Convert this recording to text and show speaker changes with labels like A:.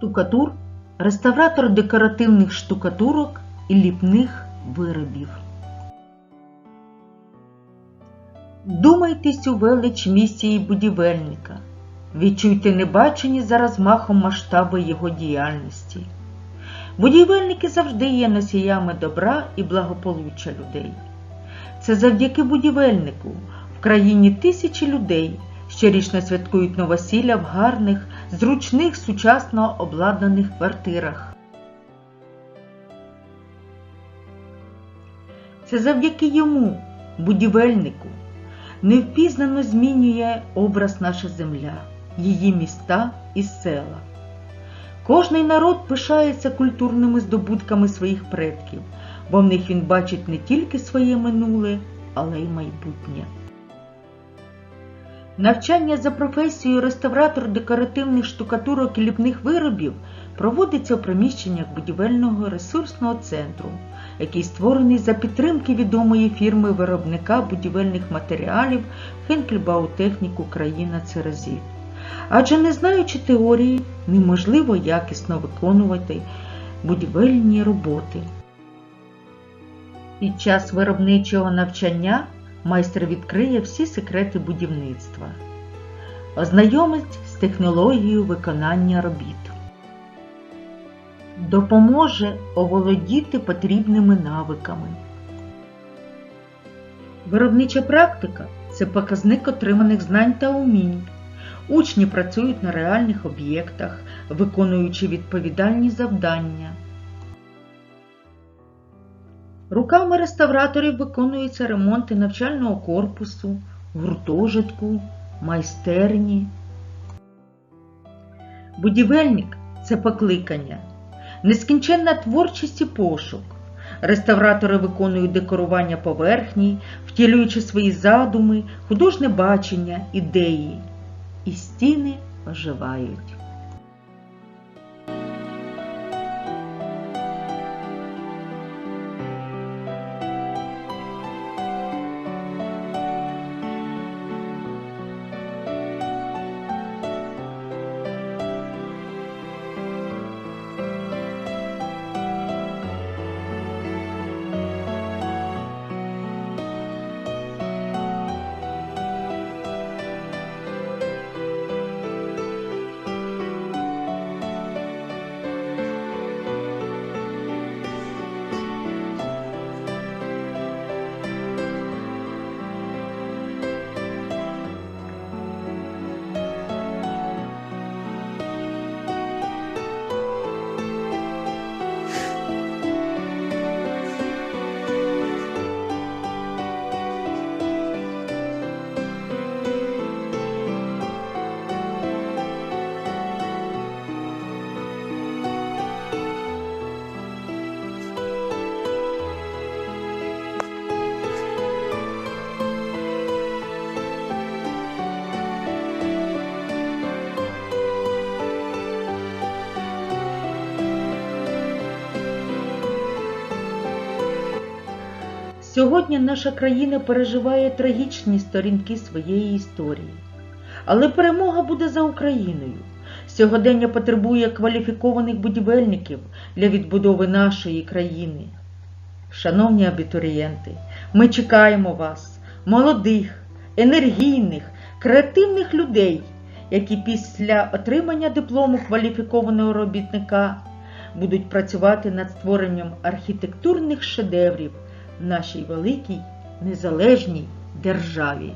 A: Штукатур реставратор декоративних штукатурок і ліпних виробів. Думайтесь у велич місії будівельника. Відчуйте небачені за розмахом масштаби його діяльності. Будівельники завжди є носіями добра і благополуччя людей. Це завдяки будівельнику в країні тисячі людей щорічно святкують новосілля в гарних, зручних, сучасно обладнаних квартирах. Це завдяки йому, будівельнику, невпізнано змінює образ наша земля, її міста і села. Кожний народ пишається культурними здобутками своїх предків, бо в них він бачить не тільки своє минуле, але й майбутнє. Навчання за професією реставратор декоративних штукатурок і ліпних виробів проводиться у приміщеннях будівельного ресурсного центру, який створений за підтримки відомої фірми виробника будівельних матеріалів Хенкельбаутехнік Україна Церезі. Адже не знаючи теорії, неможливо якісно виконувати будівельні роботи. Під час виробничого навчання майстер відкриє всі секрети будівництва, ознайомить з технологією виконання робіт, допоможе оволодіти потрібними навиками. Виробнича практика це показник отриманих знань та умінь. Учні працюють на реальних об'єктах, виконуючи відповідальні завдання. Руками реставраторів виконуються ремонти навчального корпусу, гуртожитку, майстерні. Будівельник це покликання, нескінченна творчість і пошук. Реставратори виконують декорування поверхні, втілюючи свої задуми, художнє бачення, ідеї. І стіни оживають. Сьогодні наша країна переживає трагічні сторінки своєї історії. Але перемога буде за Україною. Сьогодення потребує кваліфікованих будівельників для відбудови нашої країни. Шановні абітурієнти, ми чекаємо вас, молодих, енергійних, креативних людей, які після отримання диплому кваліфікованого робітника будуть працювати над створенням архітектурних шедеврів нашій великій незалежній державі.